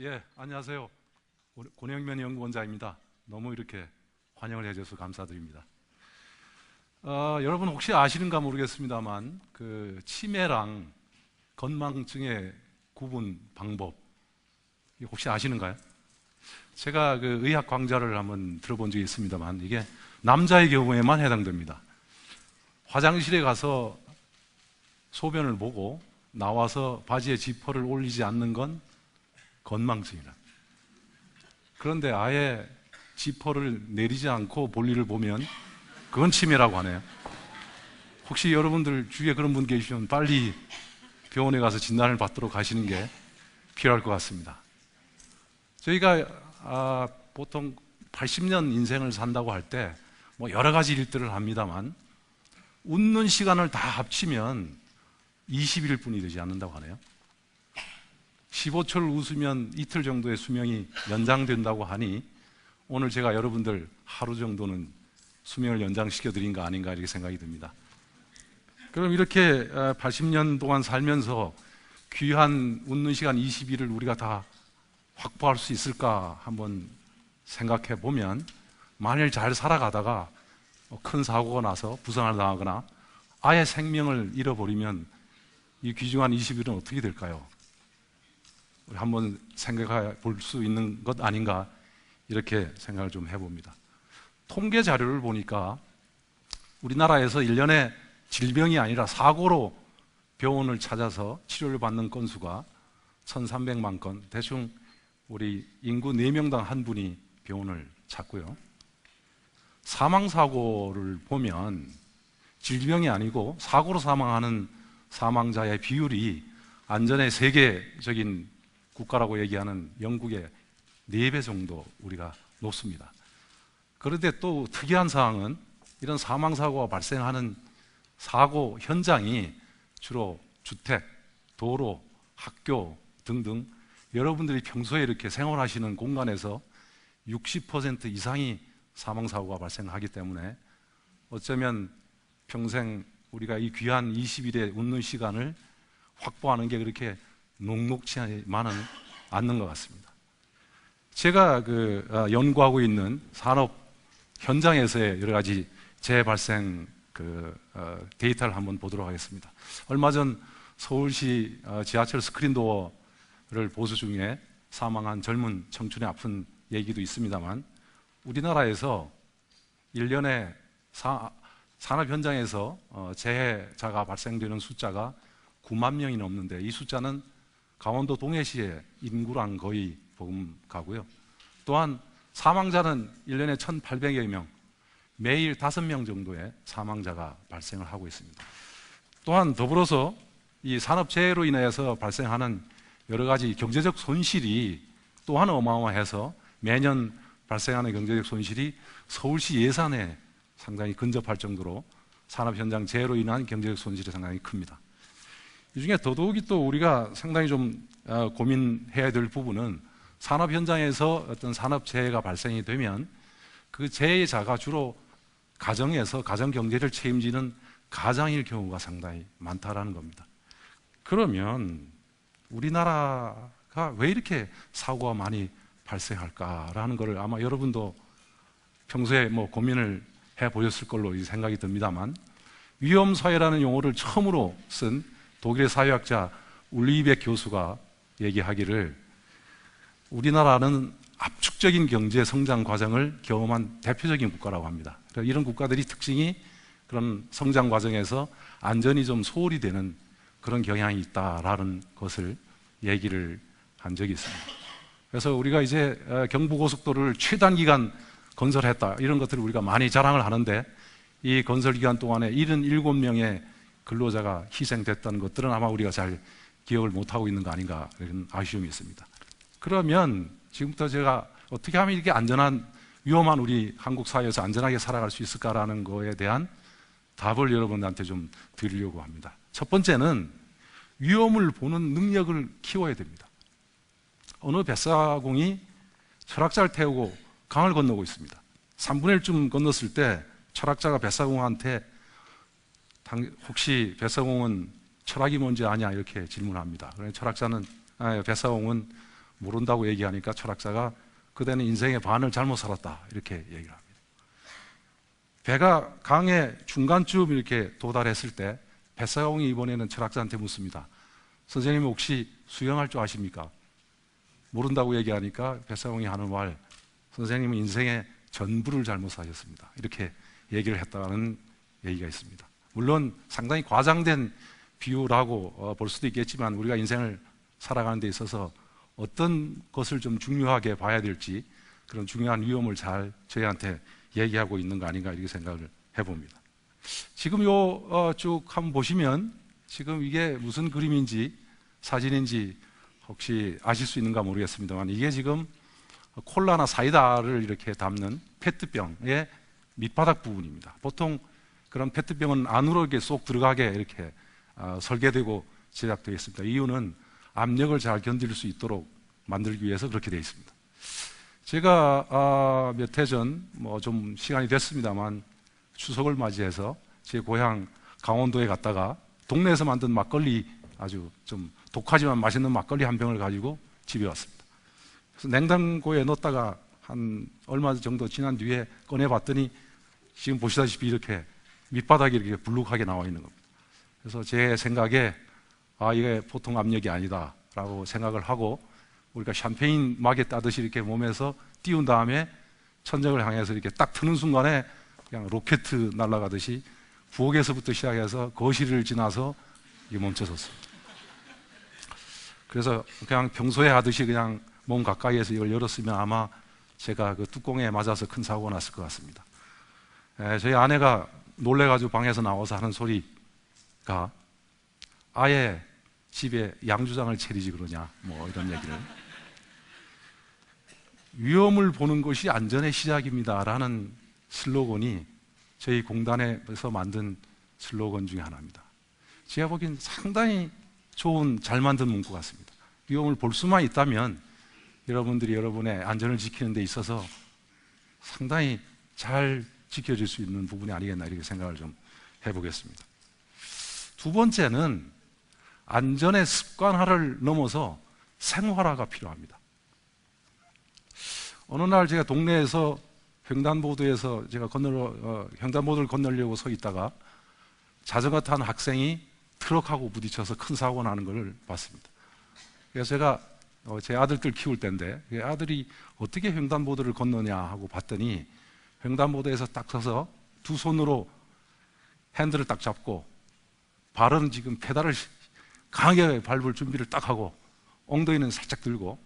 예, 안녕하세요. 권영면 연구원자입니다. 너무 이렇게 환영을 해주셔서 감사드립니다. 어, 여러분 혹시 아시는가 모르겠습니다만 그 치매랑 건망증의 구분 방법 혹시 아시는가요? 제가 그 의학 강좌를 한번 들어본 적이 있습니다만 이게 남자의 경우에만 해당됩니다. 화장실에 가서 소변을 보고 나와서 바지에 지퍼를 올리지 않는 건 건망증이라. 그런데 아예 지퍼를 내리지 않고 볼일을 보면 그건 치매라고 하네요. 혹시 여러분들 주위에 그런 분 계시면 빨리 병원에 가서 진단을 받도록 하시는 게 필요할 것 같습니다. 저희가 아, 보통 80년 인생을 산다고 할 때 뭐 여러 가지 일들을 합니다만 웃는 시간을 다 합치면 20일 뿐이 되지 않는다고 하네요. 15초를 웃으면 이틀 정도의 수명이 연장된다고 하니 오늘 제가 여러분들 하루 정도는 수명을 연장시켜 드린 거 아닌가 이렇게 생각이 듭니다. 그럼 이렇게 80년 어, 동안 살면서 귀한 웃는 시간 20일을 우리가 다 확보할 수 있을까 한번 생각해 보면 만일 잘 살아가다가 뭐큰 사고가 나서 부상을 당하거나 아예 생명을 잃어버리면 이 귀중한 20일은 어떻게 될까요? 우리 한번 생각해 볼 수 있는 것 아닌가 이렇게 생각을 좀 해봅니다. 통계 자료를 보니까 우리나라에서 1년에 질병이 아니라 사고로 병원을 찾아서 치료를 받는 건수가 1,300만 건, 대충 우리 인구 4명당 한 분이 병원을 찾고요. 사망사고를 보면 질병이 아니고 사고로 사망하는 사망자의 비율이 안전의 세계적인 국가라고 얘기하는 영국의 4배 정도 우리가 높습니다. 그런데 또 특이한 사항은 이런 사망사고가 발생하는 사고 현장이 주로 주택, 도로, 학교 등등 여러분들이 평소에 이렇게 생활하시는 공간에서 60% 이상이 사망사고가 발생하기 때문에 어쩌면 평생 우리가 이 귀한 20일의 웃는 시간을 확보하는 게 그렇게 녹록치 만은 않는 것 같습니다. 제가 그 어, 연구하고 있는 산업 현장에서의 여러 가지 재발생 그 어, 데이터를 한번 보도록 하겠습니다. 얼마 전 서울시 어, 지하철 스크린도어를 보수 중에 사망한 젊은 청춘의 아픈 얘기도 있습니다만 우리나라에서 1년에 사, 산업 현장에서 어, 재해자가 발생되는 숫자가 9만 명이 넘는데 이 숫자는 강원도 동해시의 인구랑 거의 보금가고요. 또한 사망자는 1년에 1,800여 명, 매일 5명 정도의 사망자가 발생을 하고 있습니다. 또한 더불어서 이 산업재해로 인해서 발생하는 여러 가지 경제적 손실이 또한 어마어마해서 매년 발생하는 경제적 손실이 서울시 예산에 상당히 근접할 정도로 산업 현장 재해로 인한 경제적 손실이 상당히 큽니다. 이 중에 더더욱이 또 우리가 상당히 좀 어, 고민해야 될 부분은 산업 현장에서 어떤 산업 재해가 발생이 되면 그 재해자가 주로 가정에서 가정 경제를 책임지는 가장일 경우가 상당히 많다라는 겁니다. 그러면 우리나라가 왜 이렇게 사고가 많이 발생할까라는 것을 아마 여러분도 평소에 뭐 고민을 해 보셨을 걸로 생각이 듭니다만 위험 사회라는 용어를 처음으로 쓴 독일의 사회학자 울리백 교수가 얘기하기를 우리나라는 압축적인 경제 성장 과정을 경험한 대표적인 국가라고 합니다. 이런 국가들이 특징이 그런 성장 과정에서 안전이 좀 소홀히 되는 그런 경향이 있다라는 것을 얘기를 한 적이 있습니다. 그래서 우리가 이제 어, 경부고속도로를 최단 기간 건설했다 이런 것들을 우리가 많이 자랑을 하는데 이 건설 기간 동안에 77명의 근로자가 희생됐다는 것들은 아마 우리가 잘 기억을 못하고 있는 거 아닌가 이런 아쉬움이 있습니다. 그러면 지금부터 제가 어떻게 하면 이렇게 안전한 위험한 우리 한국 사회에서 안전하게 살아갈 수 있을까라는 거에 대한 답을 여러분한테 좀 드리려고 합니다. 첫 번째는 위험을 보는 능력을 키워야 됩니다. 어느 뱃사공이 철학자를 태우고 강을 건너고 있습니다. 3분의 1쯤 건넜을 때 철학자가 뱃사공한테 혹시 뱃사공은 철학이 뭔지 아냐 이렇게 질문합니다. 철학자는 아, 뱃사공은 모른다고 얘기하니까 철학자가 그대는 인생의 반을 잘못 살았다 이렇게 얘기를 합니다. 배가 강의 중간쯤 이렇게 도달했을 때 뱃사공이 이번에는 철학자한테 묻습니다. 선생님 혹시 수영할 줄 아십니까? 모른다고 얘기하니까 뱃사공이 하는 말 선생님은 인생의 전부를 잘못 사셨습니다. 이렇게 얘기를 했다는 얘기가 있습니다. 물론 상당히 과장된 비유라고 어, 볼 수도 있겠지만 우리가 인생을 살아가는 데 있어서 어떤 것을 좀 중요하게 봐야 될지 그런 중요한 위험을 잘 저희한테 얘기하고 있는 거 아닌가 이렇게 생각을 해봅니다. 지금 요쭉 어, 한번 보시면 지금 이게 무슨 그림인지 사진인지 혹시 아실 수 있는가 모르겠습니다만 이게 지금 콜라나 사이다를 이렇게 담는 페트병의 밑바닥 부분입니다. 보통 그런 페트병은 안으로 이렇게 쏙 들어가게 이렇게 어, 설계되고 제작되어 있습니다. 이유는 압력을 잘 견딜 수 있도록 만들기 위해서 그렇게 되어 있습니다. 제가 아, 몇해 전 뭐 좀 시간이 됐습니다만 추석을 맞이해서 제 고향 강원도에 갔다가 동네에서 만든 막걸리 아주 좀 독하지만 맛있는 막걸리 한 병을 가지고 집에 왔습니다. 그래서 냉장고에 넣었다가 한 얼마 정도 지난 뒤에 꺼내 봤더니 지금 보시다시피 이렇게 밑바닥이 이렇게 불룩하게 나와 있는 겁니다. 그래서 제 생각에 아 이게 보통 압력이 아니다라고 생각을 하고 우리가 샴페인 막에 따듯이 이렇게 몸에서 띄운 다음에 천정을 향해서 이렇게 딱 트는 순간에 그냥 로켓 날아가듯이 부엌에서부터 시작해서 거실을 지나서 이게 멈춰섰습니다. 그래서 그냥 평소에 하듯이 그냥 몸 가까이에서 이걸 열었으면 아마 제가 그 뚜껑에 맞아서 큰 사고가 났을 것 같습니다. 에, 저희 아내가 놀래가지고 방에서 나와서 하는 소리가 아예 집에 양주장을 차리지 그러냐 뭐 이런 얘기를 위험을 보는 것이 안전의 시작입니다라는 슬로건이 저희 공단에서 만든 슬로건 중에 하나입니다. 제가 보기엔 상당히 좋은 잘 만든 문구 같습니다. 위험을 볼 수만 있다면 여러분들이 여러분의 안전을 지키는 데 있어서 상당히 잘 지켜질 수 있는 부분이 아니겠나 이렇게 생각을 좀 해보겠습니다. 두 번째는 안전의 습관화를 넘어서 생활화가 필요합니다. 어느 날 제가 동네에서 횡단보도에서 제가 건널 어, 횡단보도를 건너려고 서 있다가 자전거 탄 학생이 트럭하고 부딪혀서 큰 사고 나는 것을 봤습니다. 그래서 제가 어, 제 아들들 키울 때인데 아들이 어떻게 횡단보도를 건너냐 하고 봤더니 횡단보도에서 딱 서서 두 손으로 핸들을 딱 잡고 발은 지금 페달을 강하게 밟을 준비를 딱 하고 엉덩이는 살짝 들고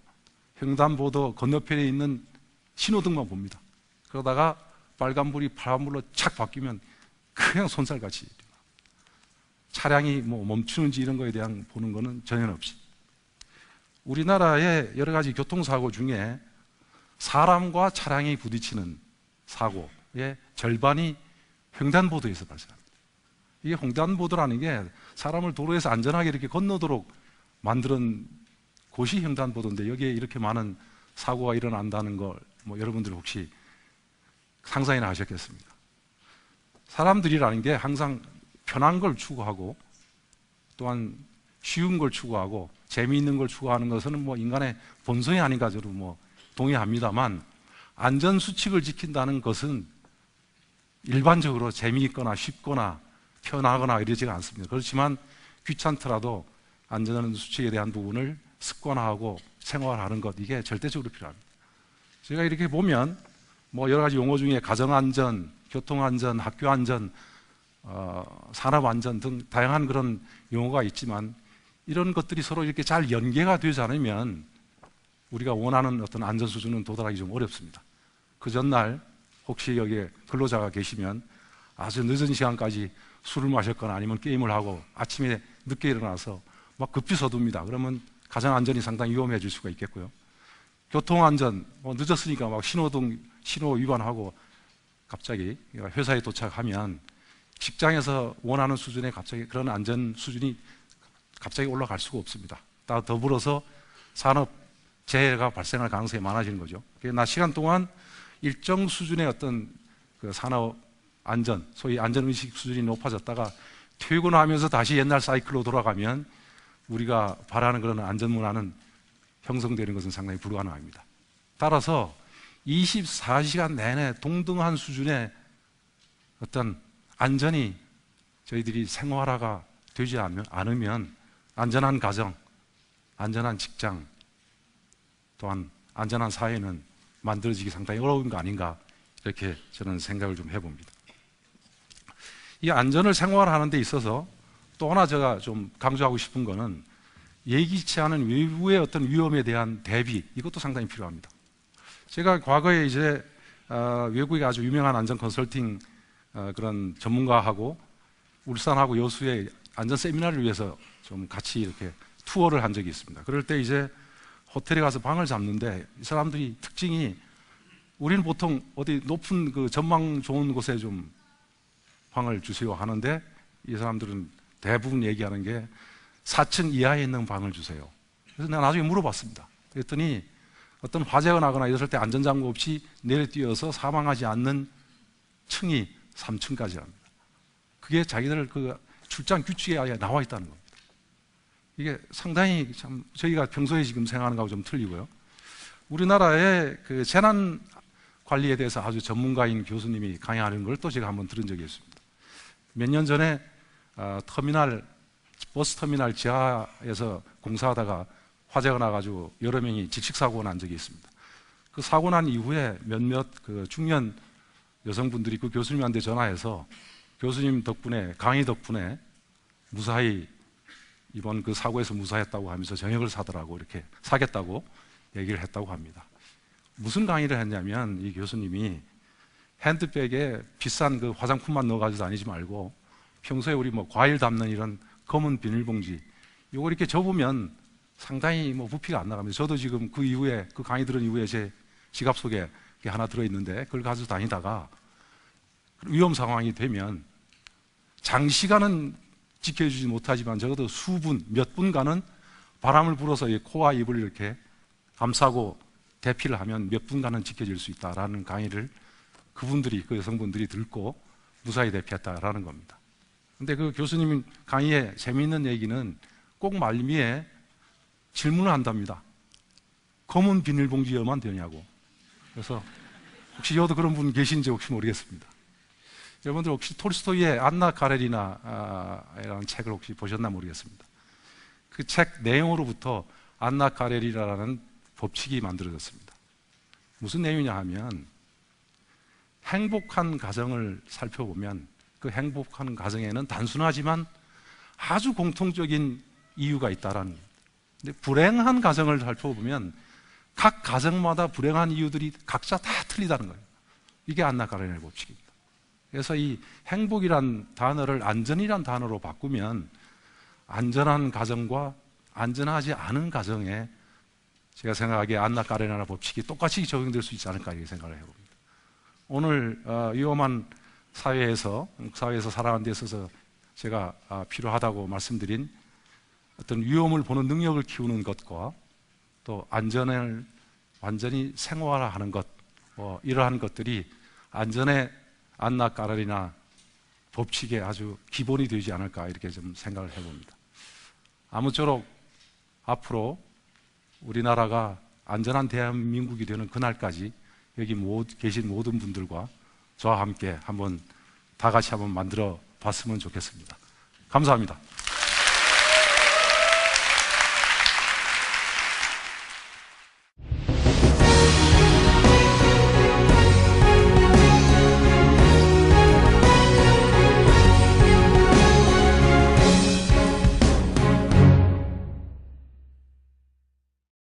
횡단보도 건너편에 있는 신호등만 봅니다. 그러다가 빨간불이 파란불로 착 바뀌면 그냥 손살같이 차량이 뭐 멈추는지 이런 거에 대한 보는 거는 전혀 없이 우리나라의 여러 가지 교통사고 중에 사람과 차량이 부딪히는 사고의 절반이 횡단보도에서 발생합니다. 이게 횡단보도라는 게 사람을 도로에서 안전하게 이렇게 건너도록 만드는 곳이 횡단보도인데 여기에 이렇게 많은 사고가 일어난다는 걸 뭐 여러분들 혹시 상상이나 하셨겠습니까? 사람들이라는 게 항상 편한 걸 추구하고 또한 쉬운 걸 추구하고 재미있는 걸 추구하는 것은 뭐 인간의 본성이 아닌가 저도 뭐 동의합니다만 안전 수칙을 지킨다는 것은 일반적으로 재미있거나 쉽거나 편하거나 이러지가 않습니다. 그렇지만 귀찮더라도 안전 수칙에 대한 부분을 습관화하고 생활하는 것 이게 절대적으로 필요합니다. 제가 이렇게 보면 뭐 여러 가지 용어 중에 가정 안전, 교통 안전, 학교 안전, 어, 산업 안전 등 다양한 그런 용어가 있지만 이런 것들이 서로 이렇게 잘 연계가 되지 않으면 우리가 원하는 어떤 안전 수준은 도달하기 좀 어렵습니다. 그 전날 혹시 여기에 근로자가 계시면 아주 늦은 시간까지 술을 마셨거나 아니면 게임을 하고 아침에 늦게 일어나서 막 급히 서둡니다. 그러면 가정 안전이 상당히 위험해질 수가 있겠고요. 교통 안전 뭐 늦었으니까 막 신호등 신호 위반하고 갑자기 회사에 도착하면 직장에서 원하는 수준의 갑자기 그런 안전 수준이 갑자기 올라갈 수가 없습니다. 다 더불어서 산업 재해가 발생할 가능성이 많아지는 거죠. 낮 시간 동안 일정 수준의 어떤 그 산업 안전, 소위 안전 의식 수준이 높아졌다가 퇴근하면서 다시 옛날 사이클로 돌아가면 우리가 바라는 그런 안전 문화는 형성되는 것은 상당히 불가능합니다. 따라서 24시간 내내 동등한 수준의 어떤 안전이 저희들이 생활화가 되지 않으면 안전한 가정, 안전한 직장, 또한 안전한 사회는 만들어지기 상당히 어려운 거 아닌가 이렇게 저는 생각을 좀 해봅니다. 이 안전을 생활하는 데 있어서 또 하나 제가 좀 강조하고 싶은 거는 예기치 않은 외부의 어떤 위험에 대한 대비 이것도 상당히 필요합니다. 제가 과거에 이제 어, 외국의 아주 유명한 안전 컨설팅 어, 그런 전문가하고 울산하고 여수의 안전 세미나를 위해서 좀 같이 이렇게 투어를 한 적이 있습니다. 그럴 때 이제 호텔에 가서 방을 잡는데 이 사람들이 특징이 우리는 보통 어디 높은 그 전망 좋은 곳에 좀 방을 주세요 하는데 이 사람들은 대부분 얘기하는 게 4층 이하에 있는 방을 주세요. 그래서 내가 나중에 물어봤습니다. 그랬더니 어떤 화재가 나거나 이랬을 때 안전장구 없이 내려뛰어서 사망하지 않는 층이 3층까지랍니다. 그게 자기들 그 출장 규칙에 아예 나와 있다는 겁니다. 이게 상당히 참 저희가 평소에 지금 생각하는 거하고 좀 틀리고요. 우리나라의 그 재난 관리에 대해서 아주 전문가인 교수님이 강의하는 걸 또 제가 한번 들은 적이 있습니다. 몇 년 전에 어, 터미널 버스 터미널 지하에서 공사하다가 화재가 나가지고 여러 명이 질식 사고가 난 적이 있습니다. 그 사고 난 이후에 몇몇 그 중년 여성분들이 그 교수님한테 전화해서 교수님 덕분에 강의 덕분에 무사히 이번 그 사고에서 무사했다고 하면서 저녁을 사더라고 이렇게 사겠다고 얘기를 했다고 합니다. 무슨 강의를 했냐면 이 교수님이 핸드백에 비싼 그 화장품만 넣어가지고 다니지 말고 평소에 우리 뭐 과일 담는 이런 검은 비닐봉지 이거 이렇게 접으면 상당히 뭐 부피가 안 나갑니다. 저도 지금 그 이후에 그 강의 들은 이후에 제 지갑 속에 하나 들어있는데 그걸 가지고 다니다가 위험 상황이 되면 장시간은 지켜주지 못하지만 적어도 수분, 몇 분간은 바람을 불어서 코와 입을 이렇게 감싸고 대피를 하면 몇 분간은 지켜질 수 있다라는 강의를 그분들이, 그 여성분들이 듣고 무사히 대피했다라는 겁니다. 근데 그 교수님 강의에 재미있는 얘기는 꼭 말미에 질문을 한답니다. 검은 비닐봉지 여만 되냐고. 그래서 혹시 여도 그런 분 계신지 혹시 모르겠습니다. 여러분들 혹시 톨스토이의 안나 카레리나라는 책을 혹시 보셨나 모르겠습니다. 그 책 내용으로부터 안나 카레리나라는 법칙이 만들어졌습니다. 무슨 내용이냐 하면 행복한 가정을 살펴보면 그 행복한 가정에는 단순하지만 아주 공통적인 이유가 있다라는 근데 불행한 가정을 살펴보면 각 가정마다 불행한 이유들이 각자 다 틀리다는 거예요. 이게 안나 카레리나의 법칙입니다. 그래서 이 행복이란 단어를 안전이란 단어로 바꾸면 안전한 가정과 안전하지 않은 가정에 제가 생각하기에 안나 까레나라 법칙이 똑같이 적용될 수 있지 않을까 이렇게 생각을 해봅니다. 오늘 어, 위험한 사회에서 사회에서 살아가는 데 있어서 제가 아, 필요하다고 말씀드린 어떤 위험을 보는 능력을 키우는 것과 또 안전을 완전히 생활화하는 것, 뭐 이러한 것들이 안전에 안나 까라리나 법칙에 아주 기본이 되지 않을까 이렇게 좀 생각을 해봅니다. 아무쪼록 앞으로 우리나라가 안전한 대한민국이 되는 그날까지 여기 계신 모든 분들과 저와 함께 한번 다 같이 한번 만들어 봤으면 좋겠습니다. 감사합니다.